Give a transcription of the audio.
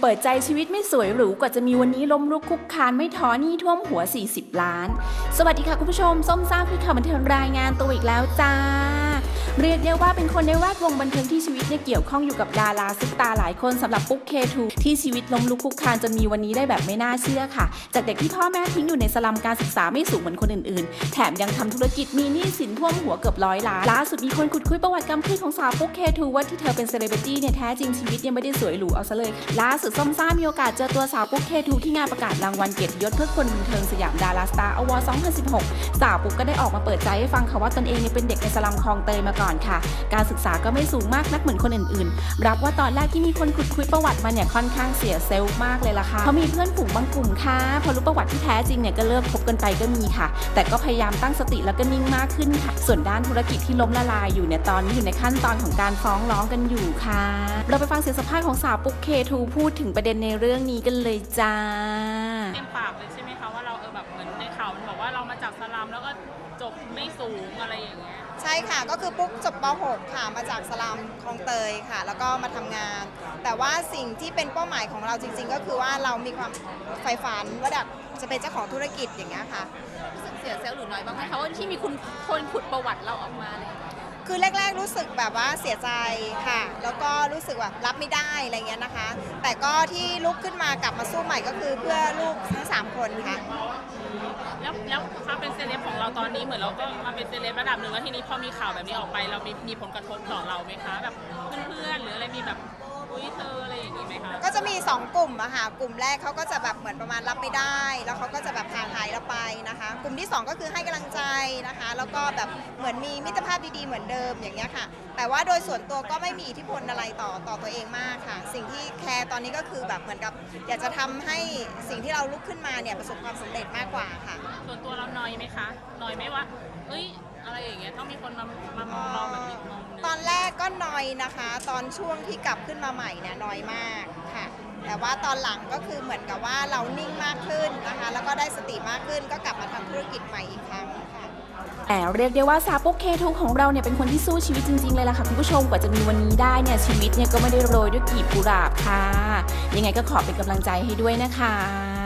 เปิดใจชีวิตไม่สวยหรูกว่าจะมีวันนี้ล้มลุกคลุกคานไม่ท้อหนี้ท่วมหัว 40 ล้าน สวัสดีค่ะคุณผู้ชม ส้มซ่าคือข่าวบันเทิงรายงานตัวอีกแล้วจ้า เรียกได้ว่าเป็นคนในแวดวงบันเทิงที่ชีวิตเนี่ยเกี่ยวข้องอยู่กับดาราซุปตาหลายคนสำหรับปุ๊กเคทูที่ชีวิตล้มลุกคลุกคลานจนมีวันนี้ได้แบบไม่น่าเชื่อค่ะ จากเด็กที่พ่อแม่ทิ้งอยู่ในสลัมการศึกษาไม่สูงเหมือนคนอื่นๆ แถมยังทำธุรกิจมีหนี้สินท่วมหัวเกือบร้อยล้านล่าสุดมีคนขุดคุยประวัติกรรมขึ้นของสาวปุ๊กเคทูว่าที่เธอเป็นเซเลบริตี้เนี่ยแท้จริงชีวิตยังไม่ได้สวยหรูเอาซะเลยค่ะล่าสุดส้มซ่ามีโอกาสเจอตัวสาวปุ๊กเคทูที่งานประกาศรางวัลเกียรติยศเพื่อคนบันเทิงสยามดาราสตาร์อวอร์2016 สาวปุ๊กก็ได้ออกมาเปิดใจให้ฟังค่ะว่าตนเองเนี่ยเป็นเด็กในสลัมคลองเตยมาก่อนค่ะ การศึกษาก็ไม่สูงมากนักเหมือนคนอื่นๆ รับว่าตอนแรกที่มีคนขุดคุยประวัติมาเนี่ยค่อนข้างเสียเซลล์มากเลยล่ะค่ะเพรามีเพื่อนฝูงบางกลุ่มค่ะ พอรู้ประวัติที่แท้จริงเนี่ยก็เลิกคบกันไปก็มีค่ะ แต่ก็พยายามตั้งสติแล้วก็นิ่งมากขึ้นค่ะ ส่วนด้านธุรกิจที่ล้มละลายอยู่เนี่ยตอนนี้อยู่ในขั้นตอนของการฟ้องร้องกันอยู่ค่ะ เราไปฟังเสียงสัมภาษณ์ของสาวปุ๊กเคทูพูดถึงประเด็นในเรื่องนี้กันเลยจ้าเต็มปากเลยใช่ไหมคะว่าเราเออ ไม่สูงอะไรอย่างเงี้ยใช่ค่ะ ก็คือปุ๊กจบป .6 ค่ะ มาจากสลามคลองเตยค่ะ แล้วก็มาทำงาน แต่ว่าสิ่งที่เป็นเป้าหมายของเราจริง ๆ ก็คือว่าเรามีความใฝ่ฝันว่าอยากจะเป็นเจ้าของธุรกิจอย่างเงี้ยค่ะ รู้สึกเสียเซลล์หรือน้อยบ้างไหมคะว่าที่มีคุณคนขุดประวัติเราออกมาเลย คือแรก ๆ รู้สึกแบบว่าเสียใจค่ะ แล้วก็รู้สึกว่ารับไม่ได้อะไรเงี้ยนะคะ แต่ก็ที่ลุกขึ้นมากลับมาสู้ใหม่ก็คือเพื่อลูกทั้งสามคนค่ะ แล้วแล้วความเป็นเซเลบของเราตอนนี้เหมือนเราก็มาเป็นเซเลบระดับหนึ่งแล้วทีนี้พอมีข่าวแบบนี้ออกไป เรามีมีผลกระทบต่อเราไหมคะแบบเพื่อนๆหรืออะไรมีแบบอุ้ยเธออะไรอย่างงี้ไหม มี 2 กลุ่มอะค่ะ กลุ่มแรกเขาก็จะแบบเหมือนประมาณรับไม่ได้ แล้วเขาก็จะแบบห่างหายเราไปนะคะ กลุ่มที่ 2 ก็คือให้กำลังใจนะคะ แล้วก็แบบเหมือนมีมิตรภาพดีๆเหมือนเดิมอย่างเงี้ยค่ะ แต่ว่าโดยส่วนตัวก็ไม่มีอิทธิพลอะไรต่อต่อตัวเองมากค่ะ สิ่งที่แคร์ตอนนี้ก็คือแบบเหมือนกับอยากจะทำให้สิ่งที่เราลุกขึ้นมาเนี่ยประสบความสำเร็จมากกว่าค่ะ ส่วนตัวเรานอยไหมคะนอยไหมว่าเอ้ย อะไรอย่างเงี้ยต้องมีคนมามามองเราแบบอีกมุมหนึงตอนแรกก็นอยนะคะ ตอนช่วงที่กลับขึ้นมาใหม่เนี่ยนอยมากค่ะ แต่ว่าตอนหลังก็คือเหมือนกับว่าเรานิ่งมากขึ้นนะคะ แล้วก็ได้สติมากขึ้นก็กลับมาทำธุรกิจใหม่อีกครั้งค่ะ แต่เรียกได้ว่าสาวปุ๊กเคทูของเราเนี่ยเป็นคนที่สู้ชีวิตจริง ๆ เลยล่ะค่ะคุณผู้ชมกว่าจะมีวันนี้ได้เนี่ยชีวิตเนี่ยก็ไม่ได้โรยด้วยกลีบกุหลาบค่ะ ยังไงก็ขอเป็นกำลังใจให้ด้วยนะคะ